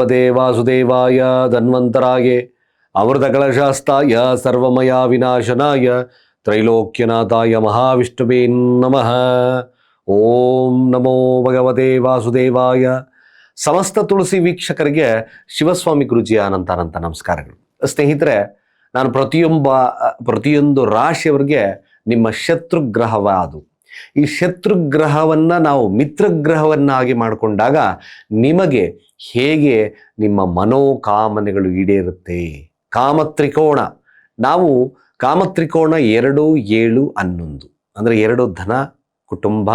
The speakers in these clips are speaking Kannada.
ಭಗವತೆ ವಾಸುದೇವಾಯ ಧನ್ವಂತರಾಯ ಅಮೃತಕಲಶಾಸ್ತಾಯ ಸರ್ವಮಯ ವಿನಾಶನಾಯ. ತ್ರೈಲೋಕ್ಯನಾಥಾಯ ಮಹಾವಿಷ್ಣುವೇ ನಮಃ. ಓಂ ನಮೋ ಭಗವತೆ ವಾಸುದೇವಾಯ. ಸಮಸ್ತ ತುಳಸಿ ವೀಕ್ಷಕರಿಗೆ ಶಿವಸ್ವಾಮಿ ಗುರುಜಿಯ ಅನಂತಾನಂತ ಅನಂತ ನಮಸ್ಕಾರಗಳು. ಸ್ನೇಹಿತರೆ, ನಾನು ಪ್ರತಿಯೊಬ್ಬ ಪ್ರತಿಯೊಂದು ರಾಶಿಯವರಿಗೆ ನಿಮ್ಮ ಶತ್ರುಗ್ರಹವ ಅದು ಈ ಶತ್ರುಗ್ರಹವನ್ನು ನಾವು ಮಿತ್ರಗ್ರಹವನ್ನಾಗಿ ಮಾಡಿಕೊಂಡಾಗ ನಿಮಗೆ ಹೇಗೆ ನಿಮ್ಮ ಮನೋಕಾಮನೆಗಳು ಈಡೇರುತ್ತೆ? ಕಾಮತ್ರಿಕೋಣ. ನಾವು ಕಾಮತ್ರಿಕೋಣ ಎರಡು, ಏಳು, ಹನ್ನೊಂದು. ಅಂದರೆ ಎರಡು ಧನ, ಕುಟುಂಬ,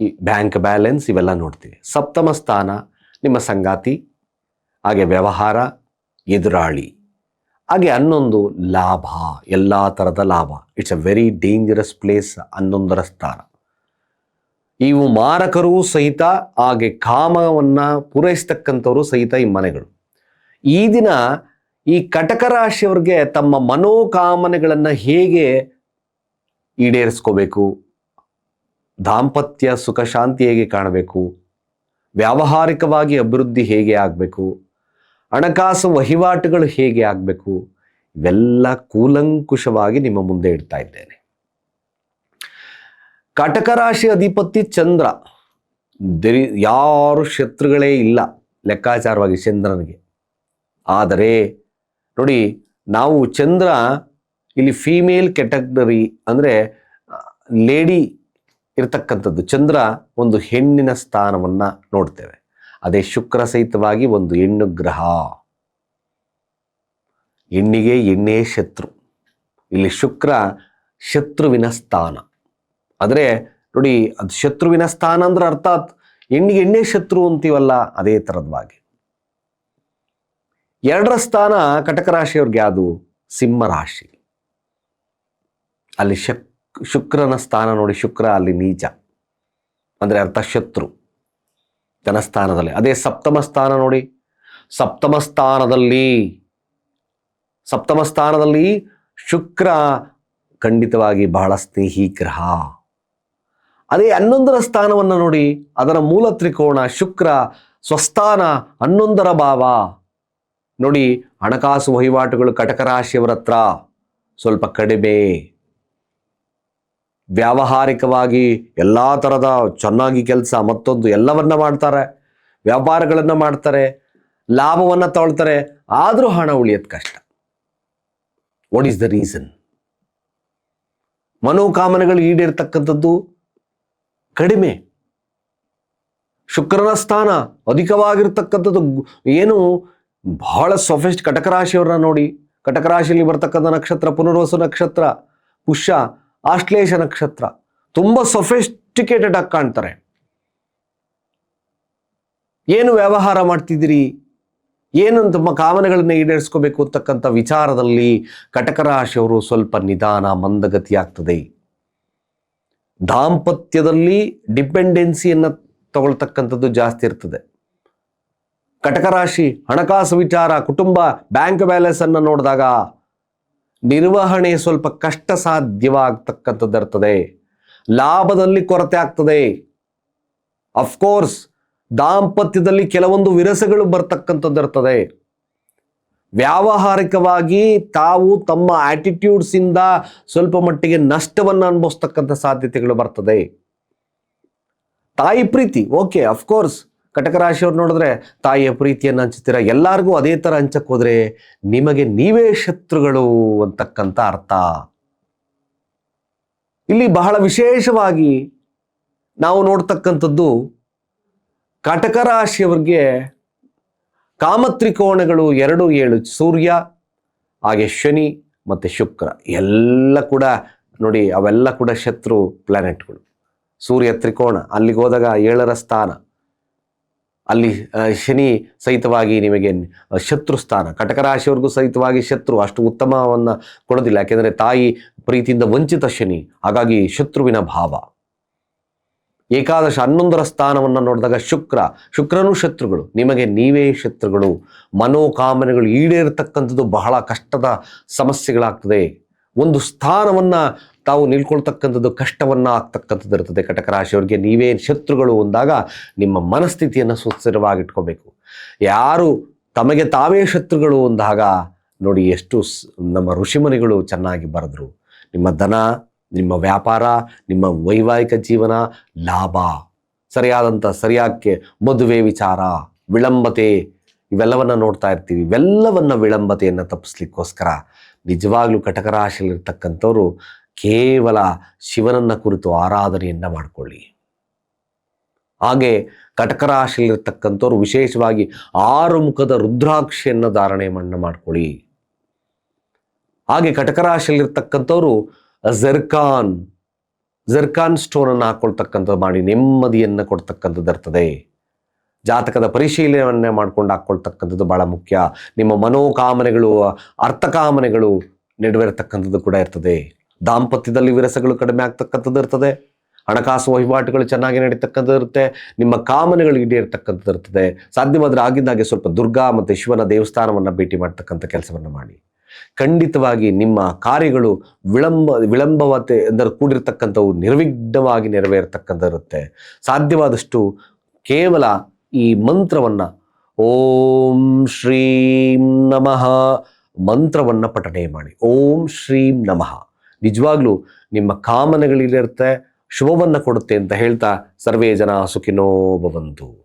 ಈ ಬ್ಯಾಂಕ್ ಬ್ಯಾಲೆನ್ಸ್ ಇವೆಲ್ಲ ನೋಡ್ತೀವಿ. ಸಪ್ತಮ ಸ್ಥಾನ, ನಿಮ್ಮ ಸಂಗಾತಿ, ಹಾಗೆ ವ್ಯವಹಾರ, ಎದುರಾಳಿ. ಹಾಗೆ ಹನ್ನೊಂದು ಲಾಭ, ಎಲ್ಲ ಥರದ ಲಾಭ. It's a very dangerous place ಹನ್ನೊಂದರ ಸ್ಥಾನ. ಇವು ಮಾರಕರು ಸಹಿತ ಹಾಗೆ ಕಾಮವನ್ನ ಪೂರೈಸ್ತಕ್ಕಂಥವರು ಸಹಿತ ಈ ಮನೆಗಳು. ಈ ದಿನ ಈ ಕಟಕ ರಾಶಿಯವ್ರಿಗೆ ತಮ್ಮ ಮನೋಕಾಮನೆಗಳನ್ನು ಹೇಗೆ ಈಡೇರಿಸ್ಕೋಬೇಕು? ದಾಂಪತ್ಯ, ಸುಖ, ಶಾಂತಿ ಹೇಗೆ ಕಾಣಬೇಕು? ವ್ಯಾವಹಾರಿಕವಾಗಿ ಅಭಿವೃದ್ಧಿ ಹೇಗೆ ಆಗಬೇಕು? ಹಣಕಾಸು ವಹಿವಾಟುಗಳು ಹೇಗೆ ಆಗಬೇಕು? ಇವೆಲ್ಲ ಕೂಲಂಕುಷವಾಗಿ ನಿಮ್ಮ ಮುಂದೆ ಇಡ್ತಾ ಇದ್ದೇನೆ. ಕಟಕ ರಾಶಿ ಅಧಿಪತಿ ಚಂದ್ರ. ದರಿ ಯಾರು ಶತ್ರುಗಳೇ ಇಲ್ಲ ಲೆಕ್ಕಾಚಾರವಾಗಿ ಚಂದ್ರನಿಗೆ. ಆದರೆ ನೋಡಿ, ನಾವು ಚಂದ್ರ ಇಲ್ಲಿ ಫೀಮೇಲ್ ಕೆಟಗರಿ ಅಂದರೆ ಲೇಡಿ ಇರತಕ್ಕಂಥದ್ದು. ಚಂದ್ರ ಒಂದು ಹೆಣ್ಣಿನ ಸ್ಥಾನವನ್ನು ನೋಡ್ತೇವೆ. ಅದೇ ಶುಕ್ರ ಸಹಿತವಾಗಿ ಒಂದು ಹೆಣ್ಣು ಗ್ರಹ. ಹೆಣ್ಣಿಗೆ ಎಣ್ಣೆ ಶತ್ರು. ಇಲ್ಲಿ ಶುಕ್ರ ಶತ್ರುವಿನ ಸ್ಥಾನ. ಆದರೆ ನೋಡಿ ಅದು ಶತ್ರುವಿನ ಸ್ಥಾನ ಅಂದ್ರೆ ಅರ್ಥಾತ್ ಹೆಣ್ಣಿಗೆ ಎಣ್ಣೆ ಶತ್ರು ಅಂತೀವಲ್ಲ ಅದೇ ಥರದವಾಗಿ ಎರಡರ ಸ್ಥಾನ ಕಟಕ ರಾಶಿಯವ್ರಿಗೆ ಯಾವುದು? ಸಿಂಹ ರಾಶಿ. ಅಲ್ಲಿ ಶಕ್ ಶುಕ್ರನ ಸ್ಥಾನ ನೋಡಿ ಶುಕ್ರ ಅಲ್ಲಿ ನೀಚ. ಅಂದರೆ ಅರ್ಥ ಶತ್ರು. ಧನಸ್ಥಾನದಲ್ಲಿ. ಅದೇ ಸಪ್ತಮ ಸ್ಥಾನ ನೋಡಿ. ಸಪ್ತಮ ಸ್ಥಾನದಲ್ಲಿ ಸಪ್ತಮ ಸ್ಥಾನದಲ್ಲಿ ಶುಕ್ರ ಖಂಡಿತವಾಗಿ ಬಹಳ ಸ್ನೇಹಿ ಗ್ರಹ. ಅದೇ ಹನ್ನೊಂದರ ಸ್ಥಾನವನ್ನು ನೋಡಿ, ಅದರ ಮೂಲ ತ್ರಿಕೋಣ ಶುಕ್ರ, ಸ್ವಸ್ಥಾನ ಹನ್ನೊಂದರ ಭಾವ. ನೋಡಿ, ಹಣಕಾಸು ವಹಿವಾಟುಗಳು ಕಟಕ ರಾಶಿಯವರ ಸ್ವಲ್ಪ ಕಡಿಮೆ. ವ್ಯಾವಹಾರಿಕವಾಗಿ ಎಲ್ಲ ಥರದ ಚೆನ್ನಾಗಿ ಕೆಲಸ ಮತ್ತೊಂದು ಎಲ್ಲವನ್ನ ಮಾಡ್ತಾರೆ, ವ್ಯಾಪಾರಗಳನ್ನು ಮಾಡ್ತಾರೆ, ಲಾಭವನ್ನು ತಗೊಳ್ತಾರೆ, ಆದರೂ ಹಣ ಉಳಿಯೋದು ಕಷ್ಟ. ವಾಟ್ ಈಸ್ ದ ರೀಸನ್ ಮನೋಕಾಮನೆಗಳು ಈಡೇರ್ತಕ್ಕಂಥದ್ದು ಕಡಿಮೆ. ಶುಕ್ರನ ಸ್ಥಾನ ಅಧಿಕವಾಗಿರ್ತಕ್ಕಂಥದ್ದು ಏನು ಬಹಳ ಸೊಫೆಸ್ಟ್ ಕಟಕ ರಾಶಿಯವ್ರನ್ನ ನೋಡಿ. ಕಟಕ ರಾಶಿಯಲ್ಲಿ ಬರ್ತಕ್ಕಂಥ ನಕ್ಷತ್ರ, ಪುನರ್ವಸು ನಕ್ಷತ್ರ, ಪುಷ್ಯ ಆಶ್ಲೇಷ ನಕ್ಷತ್ರ ತುಂಬ ಸೊಫೆಸ್ಟಿಕೇಟೆಡ್ ಆಗಿ ಕಾಣ್ತಾರೆ. ಏನು ವ್ಯವಹಾರ ಮಾಡ್ತಿದ್ದೀರಿ? ಏನು ತಮ್ಮ ಕಾಮನೆಗಳನ್ನು ಈಡೇರಿಸ್ಕೋಬೇಕು ಅಂತಕ್ಕಂಥ ವಿಚಾರದಲ್ಲಿ ಕಟಕ ರಾಶಿಯವರು ಸ್ವಲ್ಪ ನಿಧಾನ ಮಂದಗತಿ ಆಗ್ತದೆ ದಾಂಪತ್ಯದಲ್ಲಿ ಡಿಪೆಂಡೆನ್ಸಿಯನ್ನು ತಗೊಳ್ತಕ್ಕಂಥದ್ದು ಜಾಸ್ತಿ ಇರ್ತದೆ. ಕಟಕ ರಾಶಿ ಹಣಕಾಸು ವಿಚಾರ, ಕುಟುಂಬ, ಬ್ಯಾಂಕ್ ಬ್ಯಾಲೆನ್ಸ್ ಅನ್ನು ನೋಡಿದಾಗ ನಿರ್ವಹಣೆ ಸ್ವಲ್ಪ ಕಷ್ಟ ಸಾಧ್ಯವಾಗ್ತಕ್ಕಂಥದ್ದಿರ್ತದೆ ಲಾಭದಲ್ಲಿ ಕೊರತೆ ಆಗ್ತದೆ. ಅಫ್ಕೋರ್ಸ್ ದಾಂಪತ್ಯದಲ್ಲಿ ಕೆಲವೊಂದು ವಿರಸಗಳು ಬರ್ತಕ್ಕಂಥದ್ದಿರ್ತದೆ ವ್ಯಾವಹಾರಿಕವಾಗಿ ತಾವು ತಮ್ಮ ಆಟಿಟ್ಯೂಡ್ಸ್ ಇಂದ ಸ್ವಲ್ಪ ಮಟ್ಟಿಗೆ ನಷ್ಟವನ್ನು ಅನುಭವಿಸ್ತಕ್ಕಂಥ ಸಾಧ್ಯತೆಗಳು ಬರ್ತದೆ. ತಾಯಿ ಪ್ರೀತಿ ಓಕೆ ಅಫ್ಕೋರ್ಸ್ ಕಟಕ ರಾಶಿಯವ್ರು ನೋಡಿದ್ರೆ ತಾಯಿಯ ಪ್ರೀತಿಯನ್ನು ಹಂಚ್ತೀರ? ಎಲ್ಲರಿಗೂ ಅದೇ ಥರ ಹಂಚಕ್ಕೆ ಹೋದರೆ ನಿಮಗೆ ನೀವೇ ಶತ್ರುಗಳು ಅಂತಕ್ಕಂಥ ಅರ್ಥ. ಇಲ್ಲಿ ಬಹಳ ವಿಶೇಷವಾಗಿ ನಾವು ನೋಡ್ತಕ್ಕಂಥದ್ದು ಕಟಕ ರಾಶಿಯವರಿಗೆ ಕಾಮತ್ರಿಕೋಣಗಳು ಎರಡು ಏಳು, ಸೂರ್ಯ, ಹಾಗೆ ಶನಿ ಮತ್ತು ಶುಕ್ರ. ಎಲ್ಲ ಕೂಡ ನೋಡಿ, ಅವೆಲ್ಲ ಕೂಡ ಶತ್ರು ಪ್ಲಾನೆಟ್ಗಳು ಸೂರ್ಯ ತ್ರಿಕೋಣ, ಅಲ್ಲಿಗೆ ಹೋದಾಗ ಏಳರ ಸ್ಥಾನ. ಅಲ್ಲಿ ಶನಿ ಸಹಿತವಾಗಿ ನಿಮಗೆ ಶತ್ರು ಸ್ಥಾನ, ಕಟಕ ರಾಶಿಯವರೆಗೂ ಸಹಿತವಾಗಿ ಶತ್ರು, ಅಷ್ಟು ಉತ್ತಮವನ್ನು ಕೊಡೋದಿಲ್ಲ. ಯಾಕೆಂದರೆ ತಾಯಿ ಪ್ರೀತಿಯಿಂದ ವಂಚಿತ ಶನಿ, ಹಾಗಾಗಿ ಶತ್ರುವಿನ ಭಾವ. ಏಕಾದಶ ಹನ್ನೊಂದರ ಸ್ಥಾನವನ್ನು ನೋಡಿದಾಗ ಶುಕ್ರ, ಶುಕ್ರನು ಶತ್ರುಗಳು. ನಿಮಗೆ ನೀವೇ ಶತ್ರುಗಳು. ಮನೋಕಾಮನೆಗಳು ಈಡೇರತಕ್ಕಂಥದ್ದು ಬಹಳ ಕಷ್ಟದ ಸಮಸ್ಯೆಗಳಾಗ್ತದೆ. ಒಂದು ಸ್ಥಾನವನ್ನು ತಾವು ನಿಲ್ಕೊಳ್ತಕ್ಕಂಥದ್ದು ಕಷ್ಟವನ್ನು ಆಗ್ತಕ್ಕಂಥದ್ದು ಇರ್ತದೆ ಕಟಕ ರಾಶಿಯವರಿಗೆ ನೀವೇ ಶತ್ರುಗಳು ಅಂದಾಗ ನಿಮ್ಮ ಮನಸ್ಥಿತಿಯನ್ನು ಸುಸ್ಥಿರವಾಗಿಟ್ಕೋಬೇಕು. ಯಾರು ತಮಗೆ ತಾವೇ ಶತ್ರುಗಳು ಅಂದಾಗ ನೋಡಿ ಎಷ್ಟು ನಮ್ಮ ಋಷಿಮುನಿಗಳು ಚೆನ್ನಾಗಿ ಬರೆದ್ರು. ನಿಮ್ಮ ದನ ನಿಮ್ಮ ವ್ಯಾಪಾರ, ನಿಮ್ಮ ವೈವಾಹಿಕ ಜೀವನ ಲಾಭ. ಸರಿಯಾದಂಥ ಸರಿಯಾಕ್ಕೆ ಮದುವೆ ವಿಚಾರ, ವಿಳಂಬತೆ ಇವೆಲ್ಲವನ್ನು ನೋಡ್ತಾ ಇರ್ತೀವಿ. ಇವೆಲ್ಲವನ್ನು ವಿಳಂಬತೆಯನ್ನು ತಪ್ಪಿಸ್ಲಿಕ್ಕೋಸ್ಕರ ನಿಜವಾಗ್ಲೂ ಕಟಕ ರಾಶಿಯಲ್ಲಿರ್ತಕ್ಕಂಥವ್ರು ಕೇವಲ ಶಿವನನ್ನ ಕುರಿತು ಆರಾಧನೆಯನ್ನ ಮಾಡಿಕೊಳ್ಳಿ. ಹಾಗೆ ಕಟಕ ರಾಶಿಯಲ್ಲಿರ್ತಕ್ಕಂಥವ್ರು ವಿಶೇಷವಾಗಿ ಆರು ಮುಖದ ರುದ್ರಾಕ್ಷಿಯನ್ನು ಧಾರಣೆ ಮಣ್ಣು ಮಾಡ್ಕೊಳ್ಳಿ. ಹಾಗೆ ಕಟಕ ರಾಶಿಯಲ್ಲಿರ್ತಕ್ಕಂಥವ್ರು ಜರ್ಕಾನ್ ಜರ್ಕಾನ್ ಸ್ಟೋನ್ ಅನ್ನು ಹಾಕೊಳ್ತಕ್ಕಂಥದ್ದು ಮಾಡಿ, ನೆಮ್ಮದಿಯನ್ನು ಕೊಡ್ತಕ್ಕಂಥದ್ದು ಇರ್ತದೆ. ಜಾತಕದ ಪರಿಶೀಲನೆಯನ್ನೇ ಮಾಡ್ಕೊಂಡು ಹಾಕ್ಕೊಳ್ತಕ್ಕಂಥದ್ದು ಬಹಳ ಮುಖ್ಯ. ನಿಮ್ಮ ಮನೋಕಾಮನೆಗಳು ಅರ್ಥಕಾಮನೆಗಳು ನೆರವೇರ್ತಕ್ಕಂಥದ್ದು ಕೂಡ ಇರ್ತದೆ. ದಾಂಪತ್ಯದಲ್ಲಿ ವಿರಸಗಳು ಕಡಿಮೆ ಆಗ್ತಕ್ಕಂಥದ್ದು ಇರ್ತದೆ. ಹಣಕಾಸು ವಹಿವಾಟುಗಳು ಚೆನ್ನಾಗಿ ನಡೀತಕ್ಕಂಥದ್ದು ಇರುತ್ತೆ. ನಿಮ್ಮ ಕಾಮನೆಗಳು ಈಡೇರ್ತಕ್ಕಂಥದ್ದು ಇರ್ತದೆ. ಸಾಧ್ಯವಾದರೆ ಆಗಿದ್ದಾಗೆ ಸ್ವಲ್ಪ ದುರ್ಗಾ ಮತ್ತು ಶಿವನ ದೇವಸ್ಥಾನವನ್ನು ಭೇಟಿ ಮಾಡ್ತಕ್ಕಂಥ ಕೆಲಸವನ್ನು ಮಾಡಿ. ಖಂಡಿತವಾಗಿ ನಿಮ್ಮ ಕಾರ್ಯಗಳು ವಿಳಂಬ, ವಿಳಂಬವತೆ ಎಂದರೆ ಕೂಡಿರ್ತಕ್ಕಂಥವು ನಿರ್ವಿಘ್ನವಾಗಿ ನೆರವೇರ್ತಕ್ಕಂಥ ಇರುತ್ತೆ. ಸಾಧ್ಯವಾದಷ್ಟು ಕೇವಲ ಈ ಮಂತ್ರವನ್ನು ಓಂ ಶ್ರೀಂ ನಮಃ ಮಂತ್ರವನ್ನು ಪಠಣೆ ಮಾಡಿ. ಓಂ ಶ್ರೀಂ ನಮಃ. ನಿಜವಾಗ್ಲೂ ನಿಮ್ಮ ಕಾಮನೆಗಳಿರುತ್ತೆ ಶುಭವನ್ನು ಕೊಡುತ್ತೆ ಅಂತ ಹೇಳ್ತಾ ಸರ್ವೇ ಜನ ಸುಖಿನೋ ಭವಂತು.